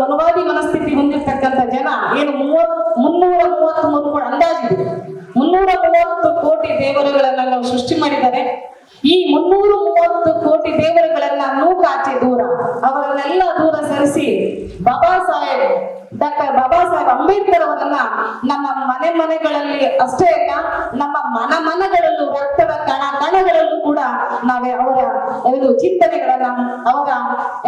ಮನವಾದಿ ಮನಸ್ಥಿತಿ ಹೊಂದಿರ್ತಕ್ಕಂಥ ಜನ. ಏನು ಮುನ್ನೂರ ಮೂವತ್ತ್ ಮೂರು ಕೋಟಿ ಅಂದಾಜಿದೆ. ಮುನ್ನೂರ ಮೂವತ್ತು ಕೋಟಿ ದೇವರುಗಳನ್ನ ನಾವು ಸೃಷ್ಟಿ ಮಾಡಿದ್ದಾರೆ. ಈ ಮುನ್ನೂರ ಮೂವತ್ತು ಕೋಟಿ ದೇವರುಗಳನ್ನ ನೂಕಾಚೆ ದೂರ. ಅವರನ್ನೆಲ್ಲ ದೂರ ಸರಿಸಿ, ಬಾಬಾ ಸಾಹೇಬ್ ಡಾಕ್ಟರ್ ಬಾಬಾ ಸಾಹೇಬ್ ಅಂಬೇಡ್ಕರ್ ನಮ್ಮ ಮನೆ ಮನೆಗಳಲ್ಲಿ ಅಷ್ಟೇ ಅಲ್ಲ, ನಮ್ಮ ಮನ ಮನಗಳಲ್ಲೂ, ರಕ್ತದ ಕಣ ಕಣಗಳಲ್ಲೂ ಕೂಡ ನಾವೇ ಅವರ ಏನು ಚಿಂತನೆಗಳನ್ನ, ಅವರ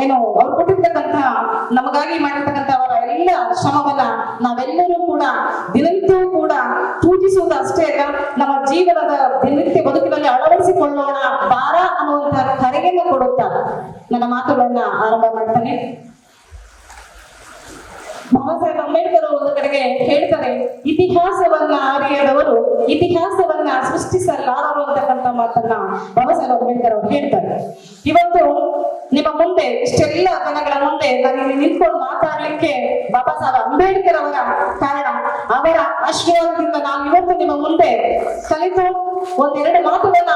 ಏನು, ಅವ್ರು ಕೊಟ್ಟಿರ್ತಕ್ಕಂತಹ, ನಮಗಾಗಿ ಮಾಡಿರ್ತಕ್ಕಂಥ ಅವರ ಎಲ್ಲ ಶ್ರಮವನ್ನ ನಾವೆಲ್ಲರೂ ಕೂಡ ದಿನನಿತ್ಯವೂ ಕೂಡ ಪೂಜಿಸುವುದು ಅಷ್ಟೇ ಅಲ್ಲ, ನಮ್ಮ ಜೀವನದ ದಿನನಿತ್ಯ ಬದುಕಿನಲ್ಲಿ ಅಳವಡಿಸಿಕೊಳ್ಳೋಣ ಬಾರ ಅನ್ನುವಂತ ಕರೆಯನ್ನು ಕೊಡುತ್ತಾರೆ ನನ್ನ ಮಾತುಗಳನ್ನ ಆರಂಭ ಮಾಡ್ತಾನೆ. ಬಾಬಾ ಸಾಹೇಬ್ ಅಂಬೇಡ್ಕರ್ ಒಂದು ಕಡೆಗೆ ಹೇಳ್ತಾರೆ, ಇತಿಹಾಸವನ್ನ ಅರಿಯದವರು, ಇತಿಹಾಸವನ್ನ ಸೃಷ್ಟಿಸಲಾರರು ಅಂತಕ್ಕಂಥ ಮಾತನ್ನ ಬಾಬಾ ಸಾಹೇಬ್ ಅಂಬೇಡ್ಕರ್ ಅವರು ಹೇಳ್ತಾರೆ. ಇವತ್ತು ನಿಮ್ಮ ಮುಂದೆ, ಇಷ್ಟೆಲ್ಲ ಜನಗಳ ಮುಂದೆ ನಾನು ನಿಂತ್ಕೊಂಡು ಮಾತಾಡ್ಲಿಕ್ಕೆ ಬಾಬಾ ಸಾಹೇಬ್ ಅಂಬೇಡ್ಕರ್ ಅವರ ಕಾರಣ, ಅವರ ಆಶೀರ್ವಾದದಿಂದ ನಾನು ಇವತ್ತು ನಿಮ್ಮ ಮುಂದೆ ಕಲಿತು ಒಂದೆರಡು ಮಾತುಗಳನ್ನ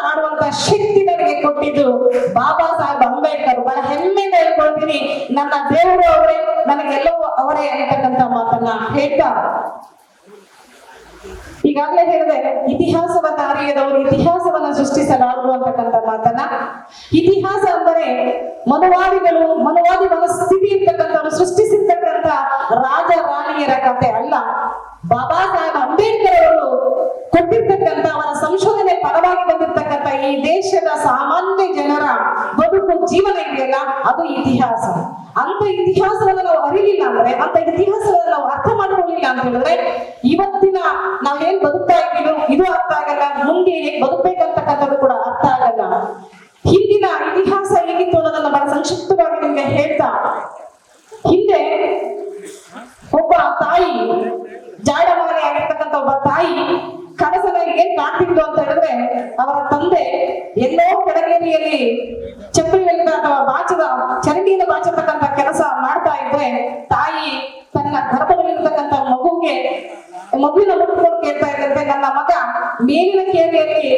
ಹೇಳ್ತಾ ಈಗಾಗಲೇ ಹೇಳಿದೆ, ಇತಿಹಾಸವನ್ನ ಅರಿಯದವರು ಇತಿಹಾಸವನ್ನ ಸೃಷ್ಟಿಸಲಾರರು ಅಂತಕ್ಕಂಥ ಮಾತನ್ನ. ಇತಿಹಾಸ ಅಂದರೆ ಮನುವಾದಿಗಳು, ಮನುವಾದಿ ಮನಸ್ಥಿತಿ ಇರ್ತಕ್ಕಂಥವ್ರು ಸೃಷ್ಟಿಸಿರ್ತಕ್ಕಂಥ ರಾಜ ರಾಣಿಯರ ಕಥೆ ಅಲ್ಲ. ಬಾಬಾ ಸಾಹೇಬ್ ಅಂಬೇಡ್ಕರ್ ಅವರು ಕೊಟ್ಟಿರ್ತಕ್ಕಂಥ ಅವರ ಸಂಶೋಧನೆ ಪರವಾಗಿ ಬಂದಿರ್ತಕ್ಕಂಥ ಈ ದೇಶದ ಸಾಮಾನ್ಯ ಜನರ ಬದುಕು, ಜೀವನ ಇದೆಯಲ್ಲ, ಅದು ಇತಿಹಾಸ. ಅಂತ ಇತಿಹಾಸವನ್ನ ಇವತ್ತಿನ ನಾವೇನ್ ಬದುಕ್ತಾ ಇದ್ದೀವೋ ಇದು ಅರ್ಥ ಆಗಲ್ಲ. ಮುಂದೆ ಬದುಕ್ಬೇಕಂತಕ್ಕಂಥದ್ದು ಕೂಡ ಅರ್ಥ ಆಗಲ್ಲ. ಹಿಂದಿನ ಇತಿಹಾಸ ಹೇಗಿತ್ತು ಅನ್ನೋದನ್ನ ಬಹಳ ಸಂಕ್ಷಿಪ್ತವಾಗಿ ನಿಮ್ಗೆ ಹೇಳ್ತಾ. ಹಿಂದೆ ಒಬ್ಬ ತಾಯಿ ಜಾಡಮಾನೆ ಆಗಿರ್ತಕ್ಕಂಥ ಒಬ್ಬ ತಾಯಿ ಕನಸಲ್ಲಿ ಏನ್ ಕಾಣ್ತಿದ್ದು ಅಂತ ಹೇಳಿದ್ರೆ ಅವರ ತಂದೆ ಎಲ್ಲೋ ಕೆಳಗೇರಿಯಲ್ಲಿ ಚಪ್ಪಲಿ ಒಲಿದ ಅಥವಾ ಬಾಚದ ಚರಂಡಿಯಿಂದ ಬಾಚತಕ್ಕಂತ ಇದ್ರೆ ತಾಯಿ ತನ್ನ ಗರ್ಭದಲ್ಲಿರ್ತಕ್ಕಂಥ ಮಗುಗೆ ಮಗುವಿನ ಮುಟ್ಕೊಂಡು ಕೇಳ್ತಾ ಇದ್ದಂತೆ ನನ್ನ ಮಗ ಮೇಲಿನ ಕೇರಿಯಲ್ಲಿ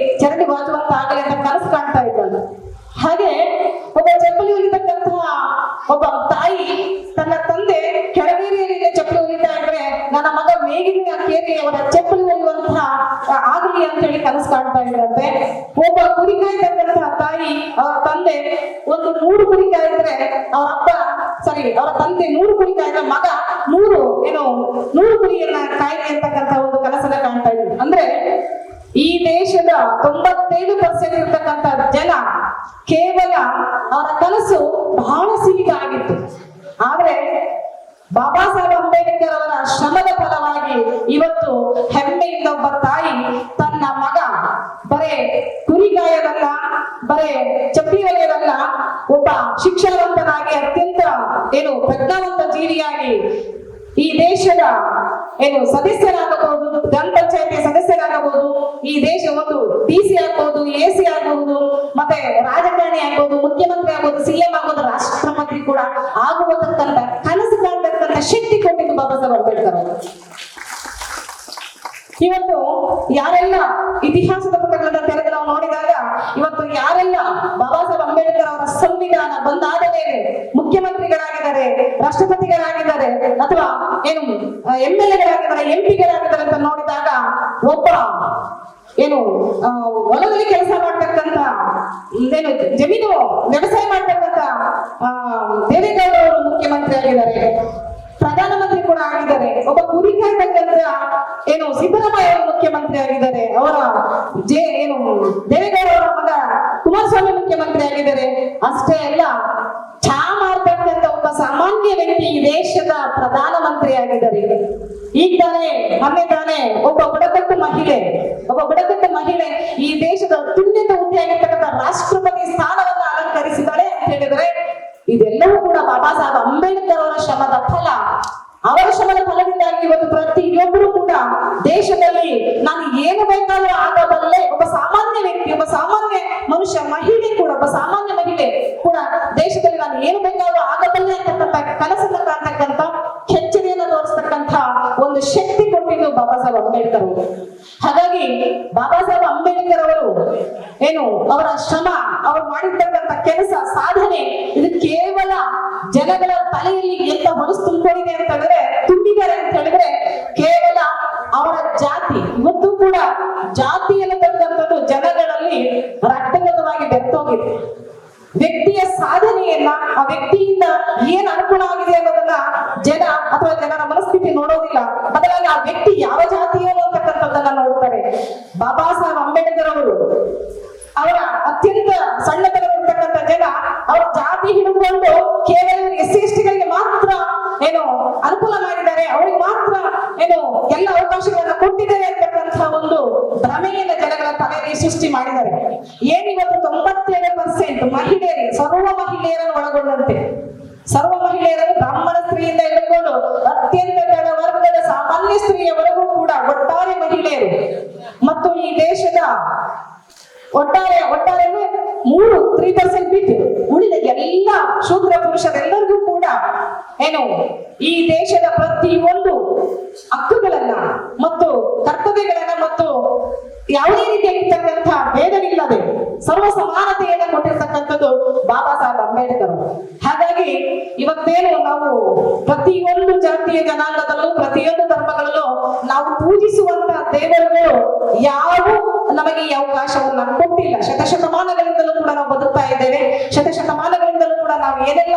ಆಗಲಿ ಅಂತ ಹೇಳಿ ಕನಸು ಕಾಣ್ತಾ ಇದ್ರಂತೆ ಒಬ್ಬ ಕುರಿ ಕಾಯ್ತಕ್ಕಂತಹ ತಾಯಿ, ಅವರ ತಂದೆ, ಒಂದು ನೂರು ಕುರಿ ಕಾಯಿದ್ರೆ ಅವರ ಅಪ್ಪ ಸಾರಿ ಅವರ ತಂದೆ ನೂರು ಕುರಿ ಕಾಯ್ದ ಮಗ, ನೂರು, ಏನು, ನೂರು ಕುರಿಯನ್ನ ಕಾಯಿ ಅಂತಕ್ಕಂತ ಒಂದು ಕನಸನ್ನ ಕಾಣ್ತಾ ಇದ್ರು. ಅಂದ್ರೆ ಈ ದೇಶದ ತೊಂಬತ್ತೈದು ಪರ್ಸೆಂಟ್ ಇರ್ತಕ್ಕಂಥ ಜನ ಕೇವಲ ಅವರ ಕನಸು ಬಹಳ ಸೀಮಿತ ಆಗಿತ್ತು. ಆದ್ರೆ ಬಾಬಾ ಸಾಹೇಬ್ ಅಂಬೇಡ್ಕರ್ ಅವರ ಶ್ರಮದ ಹೆಮ್ಮೆಯಿಂದ ಒಬ್ಬ ತಾಯಿ ತನ್ನ ಮಗ, ಬರೇ ಕುರಿಗಾಯದಲ್ಲ ಬರೇ ಚಪ್ಪಿ ಒಬ್ಬ ಶಿಕ್ಷಣವಂತನಾಗಿ ಅತ್ಯಂತ ಏನು ಪ್ರಜ್ಞಾವಂತ ಜೀವಿಯಾಗಿ ಈ ದೇಶದ ಏನು ಸದಸ್ಯರಾಗಬಹುದು, ಗ್ರಾಮ ಪಂಚಾಯತಿ ಸದಸ್ಯರಾಗಬಹುದು, ಈ ದೇಶ ಒಂದು ಡಿ ಸಿ ಆಗ್ಬಹುದು, ಎ ಸಿ ಆಗಬಹುದು, ಮತ್ತೆ ರಾಜಕಾರಣಿ ಆಗ್ಬಹುದು, ಮುಖ್ಯಮಂತ್ರಿ ಆಗ್ಬಹುದು ಸಿಎಂ ಆಗ್ಬಹುದು ರಾಷ್ಟ್ರಪತಿ ಕೂಡ ಆಗುವುದಕ್ಕಂತ ಕನಸು ಕಾಣ್ತಕ್ಕಂಥ ಶಕ್ತಿ ಕೊಟ್ಟಿದ್ದು ಬಾಬಾ ಸಾಹೇಬ್ ಅಂಬೇಡ್ಕರ್ ಅವರು. ಇವತ್ತು ಯಾರೆಲ್ಲ ಇತಿಹಾಸದ ಪುಟಗಳನ್ನ ತೆರೆದು ನಾವು ನೋಡಿದಾಗ ಇವತ್ತು ಯಾರೆಲ್ಲ ಬಾಬಾ ಸಾಹೇಬ್ ಅಂಬೇಡ್ಕರ್ ಅವರ ಸಂವಿಧಾನ ಬಂದಾದ ಮೇಲೆ ಮುಖ್ಯಮಂತ್ರಿಗಳಾಗಿದ್ದಾರೆ ರಾಷ್ಟ್ರಪತಿಗಳಾಗಿದ್ದಾರೆ ಅಥವಾ ಏನು ಎಂ ಎಲ್ ಎಗಳಾಗಿದ್ದಾರೆ ಎಂ ಪಿಗಳಾಗಿದ್ದಾರೆ ಅಂತ ನೋಡಿದಾಗ ಒಬ್ಬ ಏನು ಹೊಲದಲ್ಲಿ ಕೆಲಸ ಮಾಡ್ತಕ್ಕಂತ ಏನು ಜಮೀನು ವ್ಯವಸಾಯ ಮಾಡ್ತಕ್ಕಂತ ಆ, ದೇವೇಗೌಡ ಅವರು ಮುಖ್ಯಮಂತ್ರಿ ಆಗಿದ್ದಾರೆ ಪ್ರಧಾನಮಂತ್ರಿ ಕೂಡ ಆಗಿದ್ದಾರೆ. ಒಬ್ಬ ಕುರಿ ಕಾಯ್ತಕ್ಕಂತ ಏನು ಸಿದ್ದರಾಮಯ್ಯ ಅವರು ಮುಖ್ಯಮಂತ್ರಿ ಆಗಿದ್ದಾರೆ. ಅವರ ಜೆ ಏನು ದೇವೇಗೌಡ ಅವರ ಮಗ ಕುಮಾರಸ್ವಾಮಿ ಮುಖ್ಯಮಂತ್ರಿ ಆಗಿದ್ದಾರೆ. ಅಷ್ಟೇ ಅಲ್ಲ ಚಾ ಮಾಡ್ತಕ್ಕಂತ ಒಬ್ಬ ಸಾಮಾನ್ಯ ವ್ಯಕ್ತಿ ಈ ದೇಶದ ಪ್ರಧಾನಮಂತ್ರಿ ಆಗಿದ್ದಾರೆ. ಈಗ ತಾನೇ, ಮೊನ್ನೆ ತಾನೇ ಒಬ್ಬ ಬುಡಕಟ್ಟು ಮಹಿಳೆ, ಒಬ್ಬ ಬುಡಕಟ್ಟು ಮಹಿಳೆ ಈ ದೇಶದ ಅತ್ಯುನ್ನತ ಹುದ್ದೆಯಾಗಿರ್ತಕ್ಕಂಥ ರಾಷ್ಟ್ರಪತಿ ಸ್ಥಾನವನ್ನು ಅಲಂಕರಿಸಿದ್ದಾಳೆ ಅಂತ ಹೇಳಿದ್ರೆ, ಇದೆಲ್ಲವೂ ಕೂಡ ಬಾಬಾ ಸಾಹೇಬ್ ಅಂಬೇಡ್ಕರ್ ಅವರ ಶ್ರಮದ ಫಲ. ಅವರ ಶ್ರಮದ ಫಲದಿಂದಾಗಿ ಇವತ್ತು ಪ್ರತಿಯೊಬ್ಬರು ಕೂಡ ದೇಶದಲ್ಲಿ ನಾನು ಏನು ಬೇಕಾದ್ರೂ ಆಗಬಲ್ಲೆ ಒಬ್ಬ ಸಾಮಾನ್ಯ ವ್ಯಕ್ತಿ, ಒಬ್ಬ ಸಾಮಾನ್ಯ ಮನುಷ್ಯ, ಮಹಿಳೆ ಕೂಡ, ಒಬ್ಬ ಸಾಮಾನ್ಯ ಮಹಿಳೆ ಕೂಡ ದೇಶದಲ್ಲಿ ನಾನು ಏನು ಬೇಕಾದ್ರೂ ಆಗಬಲ್ಲೆ ಅಂತಕ್ಕಂಥ ಕನಸನ್ನ ಕಾಣ್ತಕ್ಕಂಥ ಕೆಚ್ಚರಿಯನ್ನು ತೋರಿಸ್ತಕ್ಕಂಥ ಒಂದು ಶಕ್ತಿ ಕೊಟ್ಟಿದ್ದು ಬಾಬಾ ಸಾಹೇಬ್ ಅಂಬೇಡ್ಕರ್ ಅವರು. ಹಾಗಾಗಿ ಬಾಬಾ ಸಾಹೇಬ್ ಅಂಬೇಡ್ಕರ್ ಅವರು ಏನು ಅವರ ಶ್ರಮ, ಅವರು ಮಾಡಿರ್ತಕ್ಕಂಥ ಕೆಲಸ, ಸಾಧನೆ, ಇದು ಕೇವಲ ಜನಗಳ ತಲೆಯಲ್ಲಿ ಎಂತ ಹೊಲಸು ತುಂಬಿಕೊಂಡಿದೆ ಅಂತ ಹೇಳಿದ್ರೆ, ತುಂಬಿದ್ದಾರೆ ಅಂತ ಹೇಳಿದ್ರೆ, ಕೇವಲ ಅವರ ಜಾತಿ, ಇವತ್ತು ಕೂಡ ಜಾತಿಯನ್ನು ತಂದಂಥದ್ದು ಜನಗಳಲ್ಲಿ ರಕ್ತಗತವಾಗಿ ಬೆತ್ತೋಗಿದೆ. ವ್ಯಕ್ತಿಯ ಸಾಧನೆಯನ್ನ, ಆ ವ್ಯಕ್ತಿಯಿಂದ ಏನ್ ಅನುಕೂಲ ಆಗಿದೆ ಅನ್ನೋದನ್ನ ಜನ ಅಥವಾ ಜನರ ಮನಸ್ಥಿತಿ ನೋಡೋದಿಲ್ಲ. ಬದಲಾಗಿ ಆ ವ್ಯಕ್ತಿ ಯಾವ ಜಾತಿಯವನು ಅಂತಕ್ಕಂಥದ್ದನ್ನ ನೋಡ್ತಾರೆ. ಬಾಬಾ ಸಾಹೇಬ್ ಅಂಬೇಡ್ಕರ್ ಅವರು, ಅವರ ಅತ್ಯಂತ ಸಣ್ಣತನವಿರ್ತಕ್ಕಂಥ ಜನ, ಅವರ ಜಾತಿ ಹಿಡಿದುಕೊಂಡು ಕೇವಲ ಎಸ್ ಸಿ ಎಸ್ ಟಿಗಳಿಗೆ ಮಾತ್ರ ಏನು ಅನುಕೂಲ ಮಾಡಿದ್ದಾರೆ ಅವರಿಗೆ ಮಾತ್ರ ಏನು ಎಲ್ಲ ಅವಕಾಶಗಳನ್ನ ಕೊಟ್ಟಿದ್ದಾರೆ ಅಂತಕ್ಕಂತಹ ಒಂದು ಭ್ರಮೆಯಿಂದ ಜನಗಳ ತಲೆಯಲ್ಲಿ ಸೃಷ್ಟಿ ಮಾಡಿದ್ದಾರೆ. ಏನಿವತ್ತು ತೊಂಬತ್ತೇಳು ಪರ್ಸೆಂಟ್ ಮಹಿಳೆಯರಿಗೆ ಸರ್ವ ಮಹಿಳೆಯರನ್ನು ಒಳಗೊಂಡಂತೆ. ಸರ್ವ ಮಹಿಳೆಯರನ್ನು ಬ್ರಾಹ್ಮಣ ಸ್ತ್ರೀಯಿಂದ ಹಿಡ್ಕೊಂಡು ಅತ್ಯಂತ ಕೆಳ ವರ್ಗದ ಸಾಮಾನ್ಯ ಸ್ತ್ರೀಯವರೆಗೂ ಕೂಡ ಒಟ್ಟಾರೆ ಮಹಿಳೆಯರು. ಮತ್ತು ಈ ದೇಶದ ಒಟ್ಟಾರೆ ಒಟ್ಟಾರೆ ಮೂರು ತ್ರೀ ಪರ್ಸೆಂಟ್ ಬಿಟ್ಟು ಉಳಿದ ಎಲ್ಲ ಶೂದ್ರ ಪುರುಷರೆಲ್ಲರಿಗೂ ಕೂಡ ಏನು, ಈ ದೇಶದ ಪ್ರತಿಯೊಂದು ಹಕ್ಕುಗಳನ್ನ ಮತ್ತು ಕರ್ತವ್ಯಗಳನ್ನ ಮತ್ತು ಯಾವುದೇ ರೀತಿಯಾಗಿರ್ತಕ್ಕಂತಹ ಭೇದವಿಲ್ಲದೆ ಸರ್ವ ಸಮಾನತೆಯನ್ನ ಕೊಟ್ಟಿರ್ತಕ್ಕಂಥದ್ದು ಬಾಬಾ ಸಾಹೇಬ್ ಅಂಬೇಡ್ಕರ್ ಹಾಗಾಗಿ ಇವತ್ತೇನು ನಾವು ಪ್ರತಿಯೊಂದು ಜಾತಿಯ ಜನಾಂಗದಲ್ಲೂ ಪ್ರತಿಯೊಂದು ಧರ್ಮಗಳಲ್ಲೂ ನಾವು ಪೂಜಿಸುವಂತ ದೇವರುಗಳು ಯಾವ ನಮಗೆ ಈ ಅವಕಾಶವನ್ನ ಕೊಟ್ಟಿಲ್ಲ. ಶತಶತಮಾನಗಳಿಂದಲೂ ಕೂಡ ನಾವು ಬದುಕ್ತಾ ಇದ್ದೇವೆ. ಶತಶತಮಾನಗಳಿಂದಲೂ ಕೂಡ ನಾವು ಏನೆಲ್ಲ